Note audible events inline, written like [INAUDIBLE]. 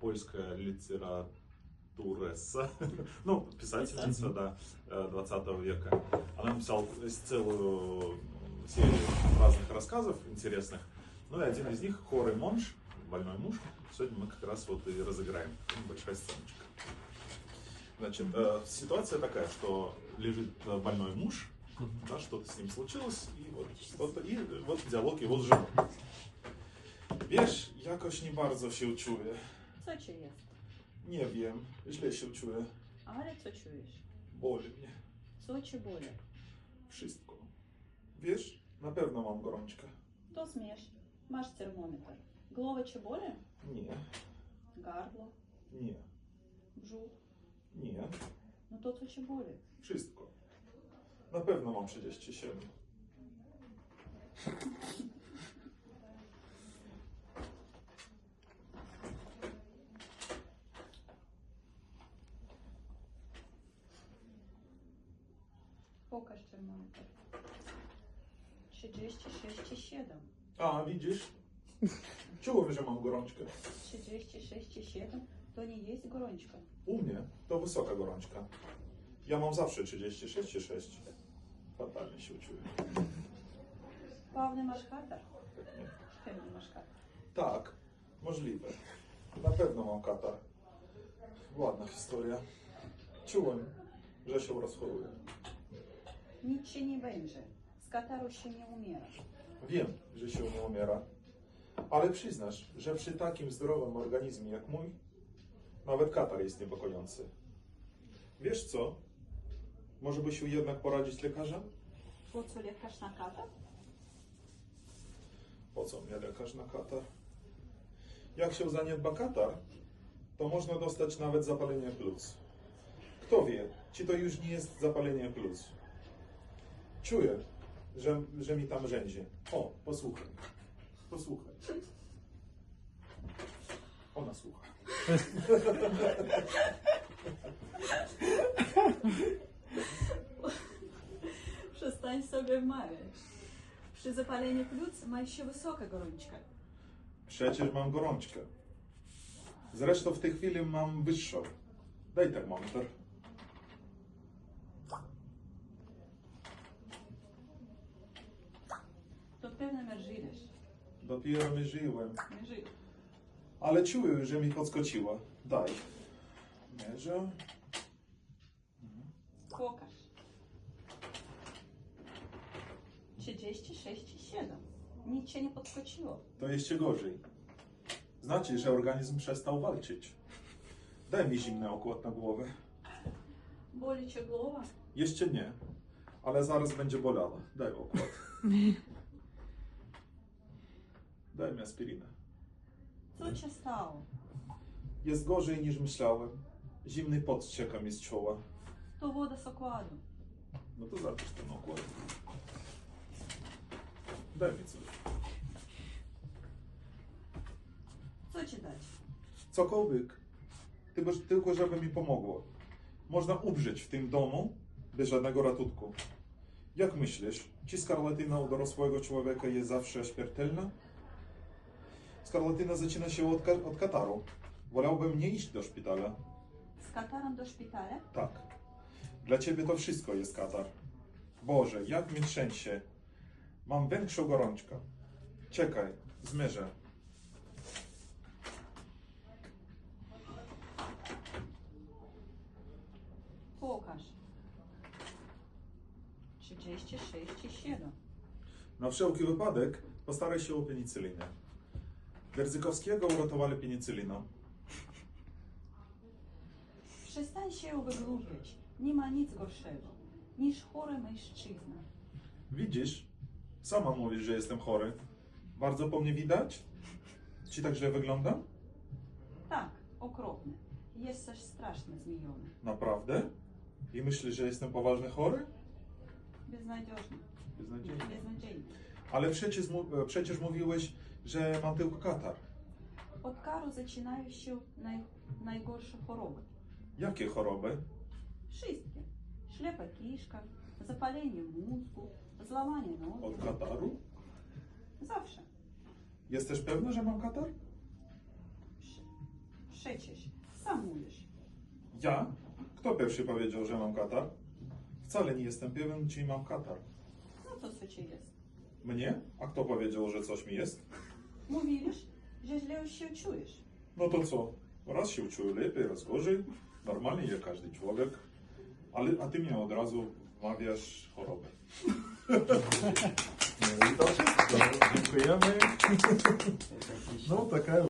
польская литературесса, [LAUGHS] ну, писательница, да, э, 20 века. Она написала целую серию разных рассказов интересных. Ну и один из них «Хорый Монш», «Больной муж». Сегодня мы как раз вот и разыграем. Большая сценочка. Значит, э, ситуация такая, что лежит э, больной муж, да, что-то с ним случилось, и вот, вот, и вот диалог его с женой. Wiesz, jakoś nie bardzo się czuję. Co ci jest? Nie wiem, źle się czuję. Ale co czujesz? Boli mnie. Co ci boli? Wszystko. Wiesz, na pewno mam gorączkę. To zmierz. Masz termometr. Głowa ci boli? Nie, Gardło? nie, Brzuch? nie. No to co ci boli? Wszystko. Na pewno mam 37. Pokaż termometr. 36,7. A, widzisz? Czułem, że mam gorączkę. 36,7 to nie jest gorączka. U mnie to wysoka gorączka. Ja mam zawsze 36,6. Fatalnie się czuję. Pawny masz katar? Nie? Pewnie masz katar. Tak, możliwe. Na pewno mam katar. Ładna historia. Czułem, że się rozchoruję. Nic się nie będzie. Z kataru się nie umiera. Wiem, że się nie umiera, ale przyznasz, że przy takim zdrowym organizmie jak mój, nawet katar jest niepokojący. Wiesz co? Może by się jednak poradzić lekarzem? Po co lekarz na katar? Po co mnie lekarz na katar? Jak się zaniedba katar, to można dostać nawet zapalenie płuc. Kto wie, czy to już nie jest zapalenie płuc. Czuję, że, że mi tam rzędzie. O, posłuchaj. Posłuchaj. Ona słucha. Przestań sobie wmawiać. Przy zapaleniu płuc ma się wysoka gorączka. Przecież mam gorączkę. Zresztą w tej chwili mam wyższą. Daj termometr. To pewnie mierzyłeś. Dopiero mierzyłem. Mierzył. Ale czuję, że mi podskoczyła. Daj. Mierzę. Pokaż. 36,7. Nic się nie podskoczyło. To jeszcze gorzej. Znaczy, że organizm przestał walczyć. Daj mi zimny okład na głowę. Boli cię głowa? Jeszcze nie, ale zaraz będzie bolała. Daj okład. [LAUGHS] Daj mi aspirynę. Co cię stało? Jest gorzej niż myślałem. Zimny pot ścieka mi z czoła. To woda z okładu. No to zapisz ten okład. Daj mi coś. Co ci dać? Cokolwiek. Tylko, tylko żeby mi pomogło. Można umrzeć w tym domu bez żadnego ratunku. Jak myślisz, czy skarlatyna u dorosłego człowieka jest zawsze śmiertelna? Skarlatyna zaczyna się od, ka- od kataru. Wolałbym nie iść do szpitala. Z katarem do szpitala? Tak. Dla ciebie to wszystko jest katar. Boże, jak mi trzęsie. Mam większą gorączkę. Czekaj, zmierzę. Pokaż. 36,7. Na wszelki wypadek postaraj się o penicyllinę. Derzykowskiego uratowali penicyliną. Przestań się wygłupiać. Nie ma nic gorszego niż chory mężczyzna. Widzisz? Sama mówisz, że jestem chory. Bardzo po mnie widać? Czy tak źle wyglądam? Tak, okropny. Jesteś strasznie zmieniony. Naprawdę? I myślisz, że jestem poważnie chory? Beznadziejny. Beznadziejnie. Beznadziejny. Ale przecież, przecież mówiłeś, że mam tylko katar. Od karu zaczynają się naj, najgorsze choroby. Jakie choroby? Wszystkie. Ślepa kiszka, zapalenie mózgu, złamanie nogi. Od kataru? Zawsze. Jesteś pewna, że mam katar? Przecież sam mówisz. Ja? Kto pierwszy powiedział, że mam katar? Wcale nie jestem pewien, czy mam katar. No to co ci jest? Mnie? A kto powiedział, że coś mi jest? Mówisz, że źle już się czujesz. No to co? Raz się czuję lepiej, raz gorzej. Normalnie jak każdy człowiek. Ale, a ty mnie od razu wmawiasz chorobę. No i to wszystko. Dziękujemy. No taka